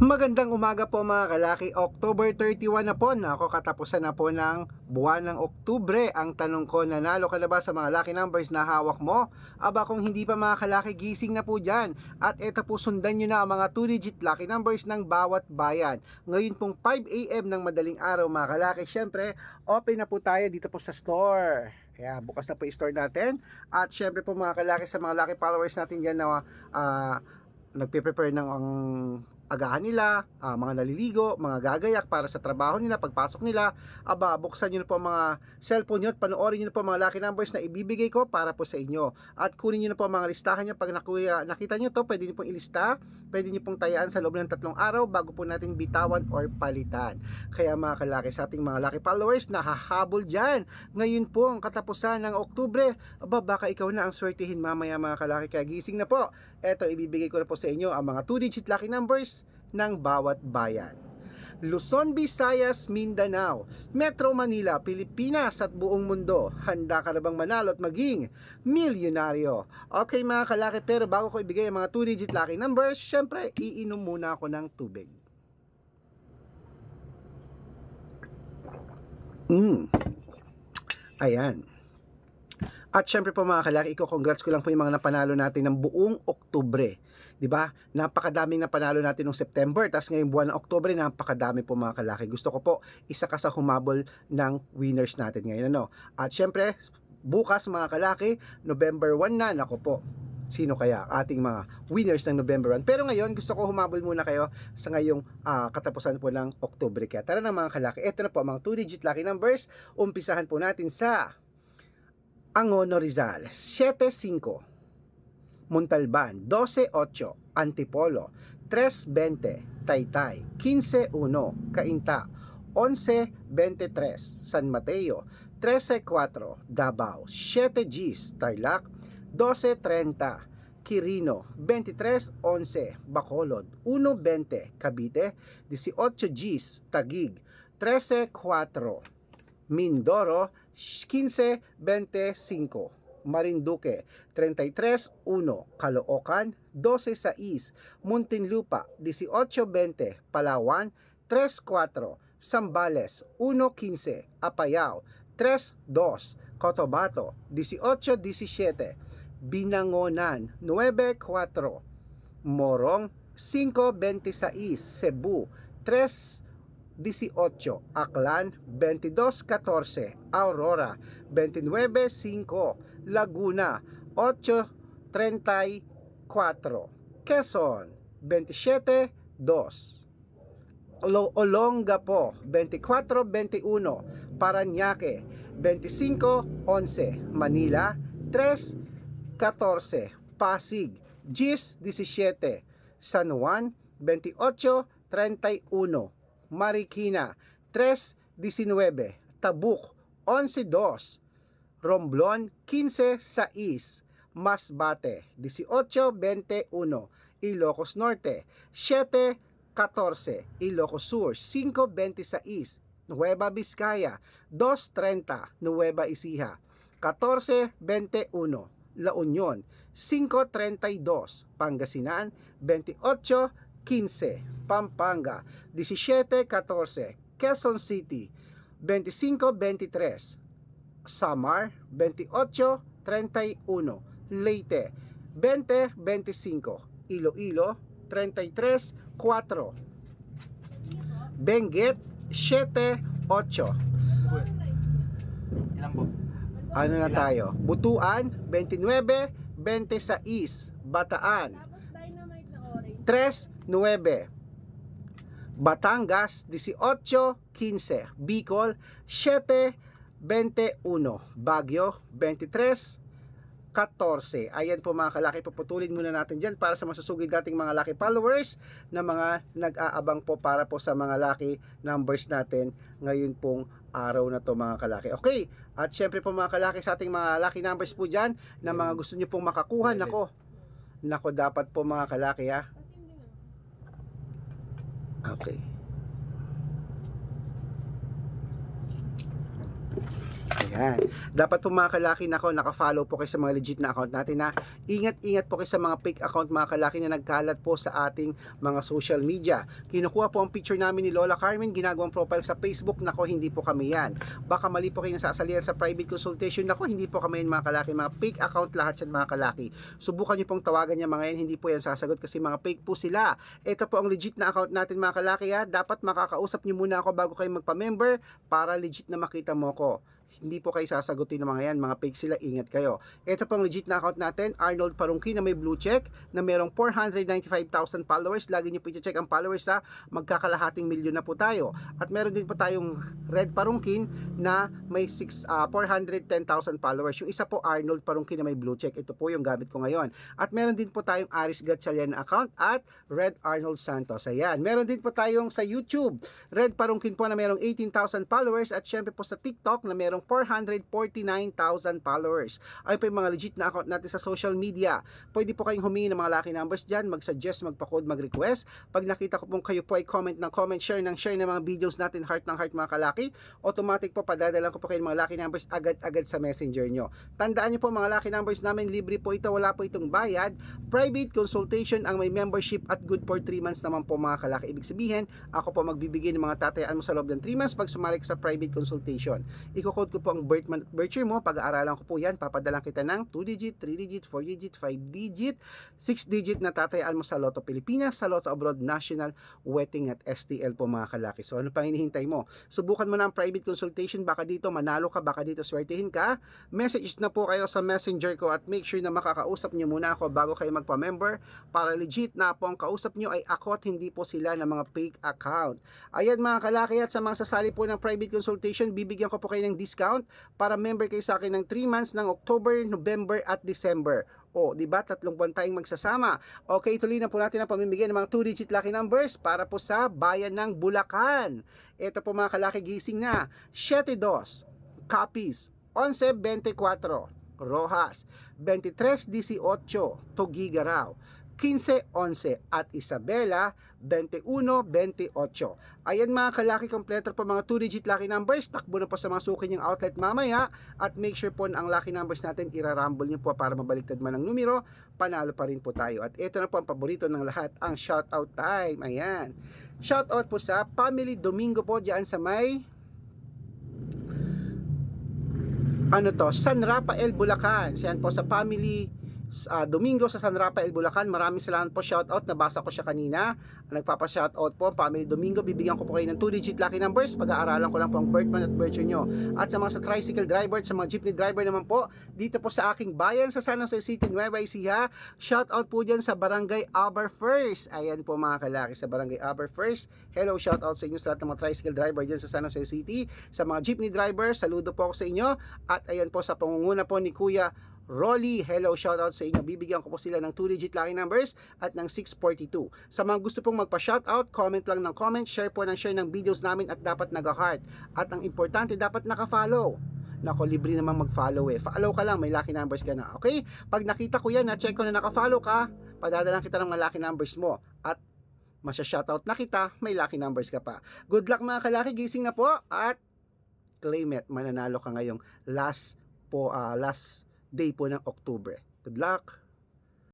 Magandang umaga po mga kalaki. October 31 na po. Nako, katapusan na po ng buwan ng Oktubre. Ang tanong ko, nanalo ka na ba sa mga lucky numbers na hawak mo? Aba kung hindi pa mga kalaki, gising na po dyan. At eto po, sundan nyo na ang mga 2-digit lucky numbers ng bawat bayan. Ngayon pong 5am ng madaling araw mga kalaki. Syempre, open na po tayo dito po sa store. Kaya bukas na po yung store natin. At syempre po mga kalaki sa mga lucky followers natin dyan na ah, nagpe-prepare ng ang agahan nila, ah, mga naliligo, mga gagayak para sa trabaho nila, pagpasok nila, aba, buksan nyo na po mga cellphone nyo at panoorin nyo na po mga lucky numbers na ibibigay ko para po sa inyo. At kunin nyo na po mga listahan nyo. Pag nakuya, nakita nyo to, pwede nyo pong ilista, pwede nyo pong tayaan sa loob ng tatlong araw bago po natin bitawan or palitan. Kaya mga kalaki sa ating mga lucky followers, nahahabol dyan. Ngayon po ang katapusan ng Oktubre, aba, baka ikaw na ang swertihin mamaya mga kalaki. Kaya gising na po. Eto, ibibigay ko na po sa inyo ang mga 2-digit lucky numbers ng bawat bayan. Luzon, Visayas, Mindanao, Metro Manila, Pilipinas at buong mundo. Handa ka na bang manalo at maging milyonaryo? Okay mga kalaki, pero bago ko ibigay ang mga 2-digit lucky numbers, syempre, iinom muna ako ng tubig. Mm. Ayan. At syempre po mga kalaki, ko congrats ko lang po yung mga napanalo natin ng buong Oktubre. 'Di ba? Napakadaming napanalo natin nung September, tapos ngayong buwan ng Oktubre, napakadami po mga kalaki. Gusto ko po isa ka sa humabol ng winners natin ngayon ano. At syempre, bukas mga kalaki, November 1 na, nako po. Sino kaya ating mga winners ng November 1? Pero ngayon, gusto ko humabol muna kayo sa ngayong ah, katapusan po ng Oktubre. Kaya tara na mga kalaki, ito na po mga 2-digit lucky numbers. Umpisahan po natin sa Angono Rizal, 7-5. Montalban, 12-8. Antipolo, 3-20. Taytay, 15-1. Cainta, 11-23. San Mateo, 13-4. Davao, 7 Gs. Tarlac, 12-30. Quirino, 23-11. Bacolod, 1-20. Cavite, 18 Gs. Tagig, 13-4. Mindoro 15-25, Marinduque 33-1, Caloocan 12-6, Muntinlupa 18-20, Palawan 3-4, Sambales 1-15, Apayao 3-2, Cotabato 18-17, Binangonan 9-4, Morong 5-26, Cebu 3 18, Aklan 22-14, Aurora 29-5, Laguna 8-34, Quezon 27-2, Lo- Olongapo 24-21, Paranaque 25-11, Manila 3-14, Pasig 10-17, San Juan 28-31, Marikina 3.19, Tabuk 11.2, Romblon 15.6, Masbate 18.21, Ilocos Norte 7.14, Ilocos Sur 5.26, Nueva Vizcaya 2.30, Nueva Ecija 14.21, La Union 5.32, Pangasinan 28.15, Pampanga 17-14, Quezon City 25-23, Samar 28-31, Leyte 20-25, Iloilo 33-4, Benguet 7-8, Ilan po? ano na tayo? Butuan 29-26, Bataan Tapos dynamite na orange. 3-9, Batangas 18-15, Bicol 7-21, Baguio 23-14. Ayan po mga kalaki, puputulin muna natin dyan para sa masusugid nating mga lucky followers na mga nag-aabang po para po sa mga lucky numbers natin ngayon pong araw na to mga kalaki. Okay, at syempre po mga kalaki sa ating mga lucky numbers po dyan na mga gusto nyo pong makakuha, nako, nako dapat po mga kalaki ha, na. Okay. Ayan. Dapat po mga kalaki nako, naka-follow po kayo sa mga legit na account natin na ingat-ingat po kayo sa mga fake account mga kalaki na nagkalat po sa ating mga social media. Kinukuha po ang picture namin ni Lola Carmen, ginagawang profile sa Facebook, nako hindi po kami yan. Baka mali po kayo nasasalihan sa private consultation, nako hindi po kami yan mga kalaki, mga fake account lahat yan mga kalaki. Subukan nyo pong tawagan niya mga yan, hindi po yan sasagot kasi mga fake po sila. Ito po ang legit na account natin mga kalaki ha. Dapat makakausap nyo muna ako bago kayo magpa-member para legit na makita mo ko. Hindi po kayo sasagutin ng mga yan, mga fake sila, ingat kayo. Ito pong legit na account natin, Arnold Parungki na may blue check na merong 495,000 followers. Lagi nyo po i-check ang followers sa magkakalahating milyon na po tayo. At meron din po tayong Red Parungkin na may 6, ah, 410,000 followers. Yung isa po Arnold Parungkin na may blue check. Ito po yung gamit ko ngayon. At meron din po tayong Aris Gatchalian account at Red Arnold Santos. Ayan. Meron din po tayong sa YouTube, Red Parungkin po na merong 18,000 followers at syempre po sa TikTok na merong 449,000 followers. Ay po yung mga legit na account natin sa social media. Pwede po kayong humingi ng mga lucky numbers dyan, mag-suggest, magpa-code, mag-request. Pag nakita ko pong kayo po ay comment ng comment, share ng share ng mga videos natin, heart ng heart mga kalaki, automatic po padadala ko po kayo ng mga lucky numbers agad-agad sa messenger nyo. Tandaan nyo po mga lucky numbers namin, libre po ito, wala po itong bayad. Private consultation ang may membership at good for 3 months naman po mga kalaki. Ibig sabihin, ako po magbibigay ng mga tatayaan mo sa loob ng 3 months pag sumali ka sa private consultation. Iko-code ko po ang birth month at birth year mo, pag-aaralan ko po yan, papadalang kita ng 2 digit, 3 digit, 4 digit, 5 digit, 6 digit na tatayaan mo sa Lotto Pilipinas, sa Lotto Abroad National, Wedding at STL po mga kalaki. So ano pang hinihintay mo? Subukan mo na ang private consultation, baka dito manalo ka, baka dito swertihin ka. Message na po kayo sa messenger ko at make sure na makakausap nyo muna ako bago kayo magpa-member para legit na po ang kausap nyo ay ako at hindi po sila ng mga fake account. Ayan mga kalaki at sa mga sasali po ng private consultation, bibigyan ko po kayo ng discount para member kayo sa akin ng 3 months ng October, November at December. O, di ba? Tatlong buwan tayong magsasama. Okay, tuloy na po natin ang pamimigay ng mga 2-digit lucky numbers para po sa bayan ng Bulacan. Ito po mga kalaki gising na. 7-2, Capiz, 11-24, Rojas, 23-18, Tugigaraw, 15-11 at Isabela 21-28. Ayan mga kalaki kompleto po mga 2-digit lucky numbers. Takbo na po sa mga suki niyong outlet mamaya at make sure po na ang lucky numbers natin irarumble niyo po para mabaliktad man ang numero, panalo pa rin po tayo. At ito na po ang paborito ng lahat, ang shoutout time. Ayan. Shoutout po sa Family Domingo po diyan sa may ano to, San Rafael Bulacan. Yan po sa family uh, Domingo sa San Rafael Bulacan. Maraming salamat po shoutout. Nabasa ko siya kanina. Nagpapa-shoutout po family Domingo. Bibigyan ko po kayo ng 2-digit lucky numbers. Pag-aaralan ko lang po ang birth month at year nyo. At sa mga sa tricycle driver, sa mga jeepney driver naman po, dito po sa aking bayan sa San Jose City, Nueva Ecija. Shoutout po dyan sa Barangay Aber First. Ayan po mga kalaki sa Barangay Aber First. Hello, shoutout sa inyo sa lahat ng mga tricycle driver dyan sa San Jose City. Sa mga jeepney driver, saludo po ako sa inyo. At ayan po sa pangunguna po ni Kuya Rolly, hello, shoutout sa inyo. Bibigyan ko po sila ng 2-digit lucky numbers at ng 642. Sa mga gusto pong magpa-shoutout, comment lang ng comment, share po ng share ng videos namin at dapat nag-heart. At ang importante, dapat naka-follow. Nako, libre namang mag-follow eh. Follow ka lang, may lucky numbers ka na. Okay? Pag nakita ko yan, na-check ko na naka-follow ka, padadalang kita ng mga lucky numbers mo. At masya-shoutout na kita, may lucky numbers ka pa. Good luck mga kalaki, gising na po at claim it, mananalo ka ngayong last po, ah, last day po ng October. Good luck!